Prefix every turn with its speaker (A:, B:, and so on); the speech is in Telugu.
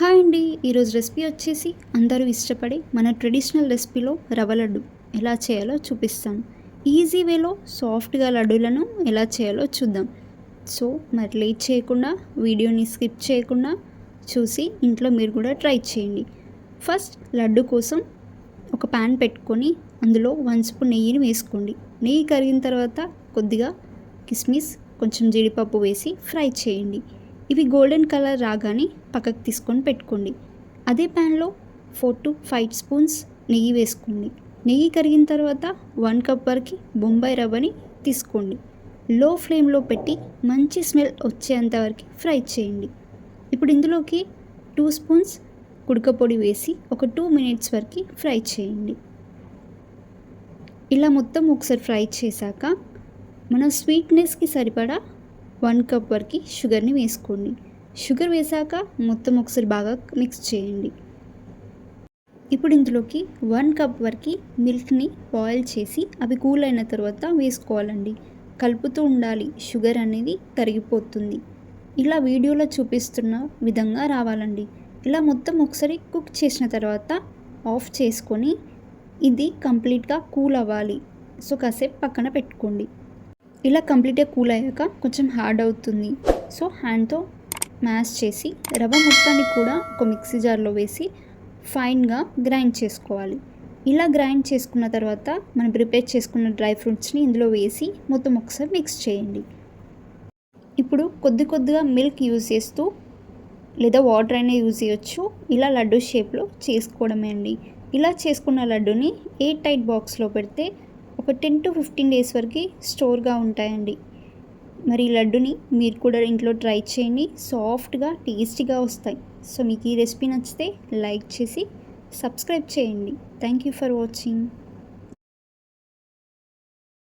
A: హాయ్ అండి ఈరోజు రెసిపీ వచ్చేసి అందరూ ఇష్టపడే మన ట్రెడిషనల్ రెసిపీలో రవ్వ లడ్డు ఎలా చేయాలో చూపిస్తాను ఈజీ వేలో సాఫ్ట్గా లడ్డూలను ఎలా చేయాలో చూద్దాం. సో మరి లేట్ చేయకుండా వీడియోని స్కిప్ చేయకుండా చూసి ఇంట్లో మీరు కూడా ట్రై చేయండి. ఫస్ట్ లడ్డు కోసం ఒక ప్యాన్ పెట్టుకొని అందులో వన్ స్పూన్ నెయ్యిని వేసుకోండి. నెయ్యి కరిగిన తర్వాత కొద్దిగా కిస్మిస్ కొంచెం జీడిపప్పు వేసి ఫ్రై చేయండి. ఇవి గోల్డెన్ కలర్ రాగానే పక్కకు తీసుకొని పెట్టుకోండి. అదే ప్యాన్లో ఫోర్ టు ఫైవ్ స్పూన్స్ నెయ్యి వేసుకోండి. నెయ్యి కరిగిన తర్వాత వన్ కప్ వరకు బొంబాయి రవ్వని తీసుకోండి. లో ఫ్లేమ్లో పెట్టి మంచి స్మెల్ వచ్చేంత వరకు ఫ్రై చేయండి. ఇప్పుడు ఇందులోకి టూ స్పూన్స్ కుడక పొడి వేసి ఒక టూ మినిట్స్ వరకు ఫ్రై చేయండి. ఇలా మొత్తం ఒకసారి ఫ్రై చేశాక మన స్వీట్నెస్కి సరిపడా వన్ కప్ వరకు షుగర్ని వేసుకోండి. షుగర్ వేసాక మొత్తం ఒకసారి బాగా మిక్స్ చేయండి. ఇప్పుడు ఇందులోకి వన్ కప్ వరకు మిల్క్ని బాయిల్ చేసి అవి కూల్ అయిన తర్వాత వేసుకోవాలండి. కలుపుతూ ఉండాలి. షుగర్ అనేది కరిగిపోతుంది. ఇలా వీడియోలో చూపిస్తున్న విధంగా రావాలండి. ఇలా మొత్తం ఒకసారి కుక్ చేసిన తర్వాత ఆఫ్ చేసుకొని ఇది కంప్లీట్గా కూల్ అవ్వాలి. సో కాసేపు పక్కన పెట్టుకోండి. ఇలా కంప్లీట్గా కూల్ అయ్యాక కొంచెం హార్డ్ అవుతుంది. సో హ్యాండ్తో మ్యాష్ చేసి రవ్వ మొత్తాన్ని కూడా ఒక మిక్సీ జార్లో వేసి ఫైన్గా గ్రైండ్ చేసుకోవాలి. ఇలా గ్రైండ్ చేసుకున్న తర్వాత మనం ప్రిపేర్ చేసుకున్న డ్రై ఫ్రూట్స్ని ఇందులో వేసి మొత్తం ఒకసారి మిక్స్ చేయండి. ఇప్పుడు కొద్ది కొద్దిగా మిల్క్ యూజ్ చేస్తూ లేదా వాటర్ అయినా యూజ్ చేయొచ్చు. ఇలా లడ్డు షేప్లో చేసుకోవడమే అండి. ఇలా చేసుకున్న లడ్డుని ఎయిర్ టైట్ బాక్స్లో పెడితే ఒక టెన్ టు ఫిఫ్టీన్ డేస్ వరకు స్టోర్గా ఉంటాయండి. మరి ఈ లడ్డుని మీరు కూడా ఇంట్లో ట్రై చేయండి. సాఫ్ట్గా టేస్టీగా వస్తాయి. సో మీకు ఈ రెసిపీ నచ్చితే లైక్ చేసి సబ్స్క్రైబ్ చేయండి. Thank you for watching.